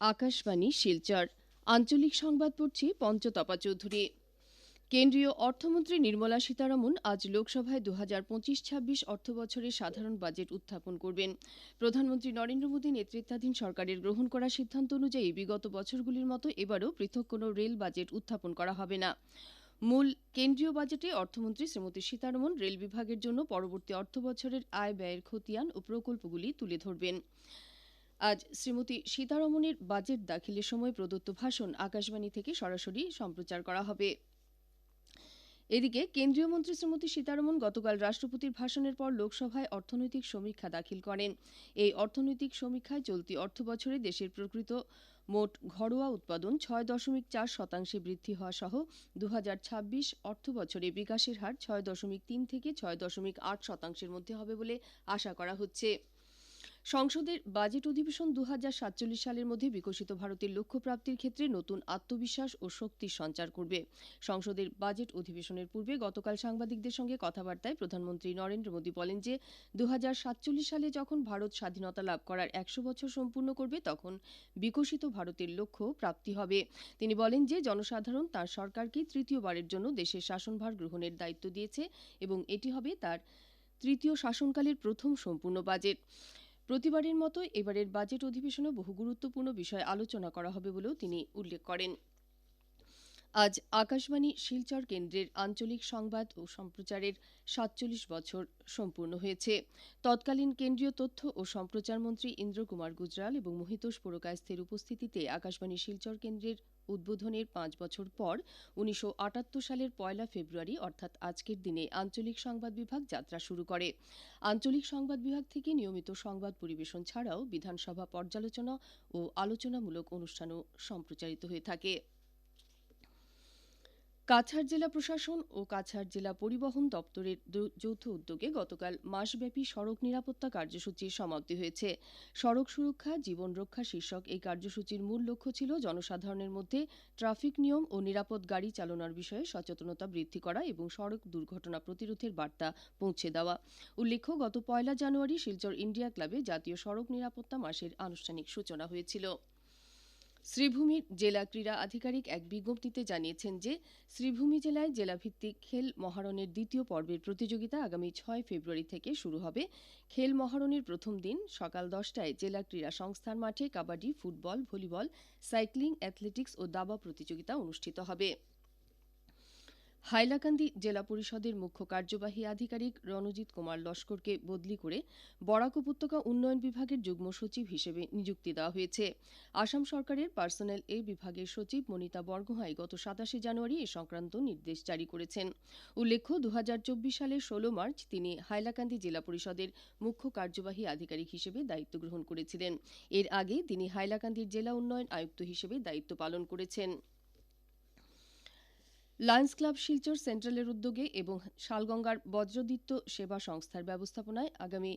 আকাশবাণী, শিলচর। আঞ্চলিক সংবাদ পড়ছি পঞ্চতপা চৌধুরী। কেন্দ্রীয় অর্থমন্ত্রী নির্মলা সীতারামন আজ লোকসভায় দু হাজার পঁচিশ ছাব্বিশ অর্থবছরের সাধারণ বাজেট উত্থাপন করবেন। প্রধানমন্ত্রী নরেন্দ্র মোদী নেতৃত্বাধীন সরকারের গ্রহণ করা সিদ্ধান্ত অনুযায়ী বিগত বছরগুলির মতো এবারও পৃথক কোনো রেল বাজেট উত্থাপন করা হবে না। মূল কেন্দ্রীয় বাজেটে অর্থমন্ত্রী শ্রীমতী সীতারমন রেল বিভাগের জন্য পরবর্তী অর্থবছরের আয় ব্যয়ের খতিয়ান ও প্রকল্পগুলি তুলে ধরবেন। আজ শ্রীমতী সীতারমণের বাজেট দাখিলের সময় প্রদত্ত ভাষণ আকাশবাণী থেকে সরাসরি সম্প্রচার করা হবে। এদিকে কেন্দ্রীয় মন্ত্রী শ্রীমতী সীতারমন গতকাল রাষ্ট্রপতির ভাষণের পর লোকসভায় অর্থনৈতিক সমীক্ষা দাখিল করেন। এই অর্থনৈতিক সমীক্ষায় চলতি অর্থবছরে দেশের প্রকৃত মোট ঘরোয়া উৎপাদন ছয় দশমিক চার শতাংশে বৃদ্ধি হওয়া সহ দু ছাব্বিশ অর্থবছরে বিকাশের হার ছয় দশমিক তিন থেকে ছয় দশমিক আট শতাংশের মধ্যে হবে বলে আশা করা হচ্ছে। সংসদের বাজেট অধিবেশন দু হাজার সাতচল্লিশ সালের মধ্যে বিকশিত ভারতের লক্ষ্য প্রাপ্তির ক্ষেত্রে নতুন আত্মবিশ্বাস ও শক্তির সঞ্চার করবে। সংসদের বাজেট অধিবেশনের পূর্বে গতকাল সাংবাদিকদের সঙ্গে কথাবার্তায় প্রধানমন্ত্রী নরেন্দ্র মোদী বলেন যে দু হাজার সাতচল্লিশ সালে যখন ভারত স্বাধীনতা লাভ করার একশো বছর সম্পূর্ণ করবে, তখন বিকশিত ভারতের লক্ষ্য প্রাপ্তি হবে। তিনি বলেন যে, জনসাধারণ তার সরকারকে তৃতীয়বারের জন্য দেশের শাসনভার গ্রহণের দায়িত্ব দিয়েছে এবং এটি হবে তার তৃতীয় শাসনকালের প্রথম সম্পূর্ণ বাজেট। প্রতিবারের মতো এবারের বাজেট অধিবেশনে বহু গুরুত্বপূর্ণ বিষয় আলোচনা করা হবে বলেও তিনি উল্লেখ করেন। আজ আকাশবাণী শিলচর কেন্দ্রের আঞ্চলিক সংবাদ ও সম্প্রচারের সাতচল্লিশ বছর সম্পূর্ণ হয়েছে। তৎকালীন কেন্দ্রীয় তথ্য ও সম্প্রচার মন্ত্রী ইন্দ্র কুমার গুজরাল এবং মহিতোষ পুরকায়স্থের উপস্থিতিতে আকাশবাণী শিলচর কেন্দ্রের উদ্বোধনের পাঁচ বছর পর উনিশশো আটাত্তর সালের পয়লা ফেব্রুয়ারি, অর্থাৎ আজকের দিনে আঞ্চলিক সংবাদ বিভাগ যাত্রা শুরু করে। আঞ্চলিক সংবাদ বিভাগ থেকে নিয়মিত সংবাদ পরিবেশন ছাড়াও বিধানসভা পর্যালোচনা ও আলোচনামূলক অনুষ্ঠানও সম্প্রচারিত হয়ে থাকে। কাছাড় জেলা প্রশাসন ও কাছাড় জেলা পরিবহন দপ্তরের যৌথ উদ্যোগে গতকাল মাসব্যাপী সড়ক নিরাপত্তা কার্যসূচির সমাপ্তি হয়েছে। সড়ক সুরক্ষা, জীবন রক্ষা শীর্ষক এই কার্যসূচির মূল লক্ষ্য ছিল জনসাধারণের মধ্যে ট্রাফিক নিয়ম ও নিরাপদ গাড়ি চালানোর বিষয়ে সচেতনতা বৃদ্ধি করা এবং সড়ক দুর্ঘটনা প্রতিরোধের বার্তা পৌঁছে দেওয়া। উল্লেখ্য, গত পয়লা জানুয়ারি শিলচর ইন্ডিয়া ক্লাবে জাতীয় সড়ক নিরাপত্তা মাসের আনুষ্ঠানিক সূচনা হয়েছিল। শ্রীভূমির জেলা ক্রীড়া আধিকারিক এক বিজ্ঞপ্তিতে জানিয়েছেন যে, শ্রীভূমি জেলায় জেলাভিত্তিক খেল মহারণের দ্বিতীয় পর্বের প্রতিযোগিতা আগামী ছয় ফেব্রুয়ারি থেকে শুরু হবে। খেল মহারণের প্রথম দিন সকাল দশটায় জেলা ক্রীড়া সংস্থার মাঠে kabaddi, football, volleyball, cycling, athletics ও দাবা প্রতিযোগিতা অনুষ্ঠিত হবে। হাইলাকান্দি জেলা পরিষদের মুখ্য কার্যবাহী আধিকারিক রণজিৎ কুমার লস্করকে বদলি করে বরাক উপত্যকা উন্নয়ন বিভাগের যুগ্ম সচিব হিসেবে নিযুক্তি দেওয়া হয়েছে। আসাম সরকারের পার্সোনেল এ বিভাগের সচিব মনিতা বরগোহাই গত সাতাশে জানুয়ারি এ সংক্রান্ত নির্দেশ জারি করেছেন। উল্লেখ্য দু হাজার চব্বিশ সালের ষোলো মার্চ তিনি হাইলাকান্দি জেলা পরিষদের মুখ্য কার্যবাহী আধিকারিক হিসেবে দায়িত্ব গ্রহণ করেছিলেন। এর আগে তিনি হাইলাকান্দির জেলা উন্নয়ন আয়ুক্ত হিসেবে দায়িত্ব পালন করেছেন। লায়ন্স ক্লাব শিলচর সেন্ট্রালের উদ্যোগে এবং শালগঙ্গার বজ্রদিত্য সেবা সংস্থার ব্যবস্থাপনায় আগামী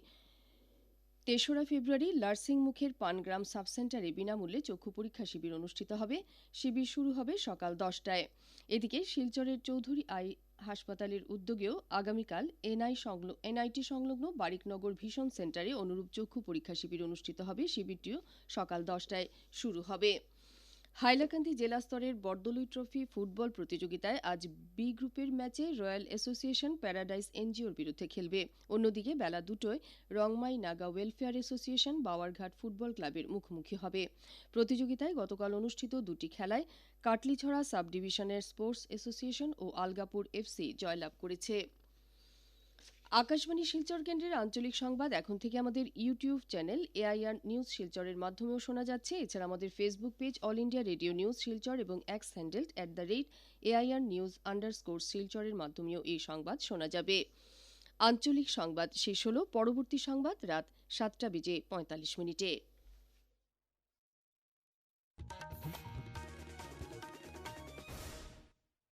তেসরা ফেব্রুয়ারি লার্সিং মুখের পানগ্রাম সাবসেন্টারে বিনামূল্যে চক্ষু পরীক্ষা শিবির অনুষ্ঠিত হবে। শিবির শুরু হবে সকাল দশটায়। এদিকে শিলচরের চৌধুরী আই হাসপাতালের উদ্যোগেও আগামীকাল এনআই এনআইটি সংলগ্ন বারিকনগর ভিশন সেন্টারে অনুরূপ চক্ষু পরীক্ষা শিবির অনুষ্ঠিত হবে। শিবিরটিও সকাল দশটায় শুরু হবে। হাইলাকান্দি জেলা স্তরের বর্দলুই ট্রফি ফুটবল প্রতিযোগিতায় আজ বি গ্রুপের ম্যাচে রয়্যাল অ্যাসোসিয়েশন প্যারাডাইস এনজিওর বিরুদ্ধে খেলবে। অন্যদিকে বেলা দুটোয় Rongmei Naga welfare association Bawarghat football ক্লাবের মুখোমুখি হবে। প্রতিযোগিতায় গতকাল অনুষ্ঠিত দুটি খেলায় কাটলিছড়া সাব ডিভিশনের স্পোর্টস অ্যাসোসিয়েশন ও আলগাপুর এফসি জয়লাভ করেছে। আকাশবাণী শিলচর কেন্দ্রের আঞ্চলিক সংবাদ এখন থেকে আমাদের ইউটিউব চ্যানেল এআইআর নিউজ শিলচরের মাধ্যমেও শোনা যাচ্ছে। এছাড়া আমাদের Facebook page All India Radio news Silchar এবং X handle at the rate AIR news underscore শিলচরের মাধ্যমেও এই সংবাদ শোনা যাবে। আঞ্চলিক সংবাদ শেষ হল। পরবর্তী সংবাদ রাত সাতটা বেজে পঁয়তাল্লিশ মিনিটে।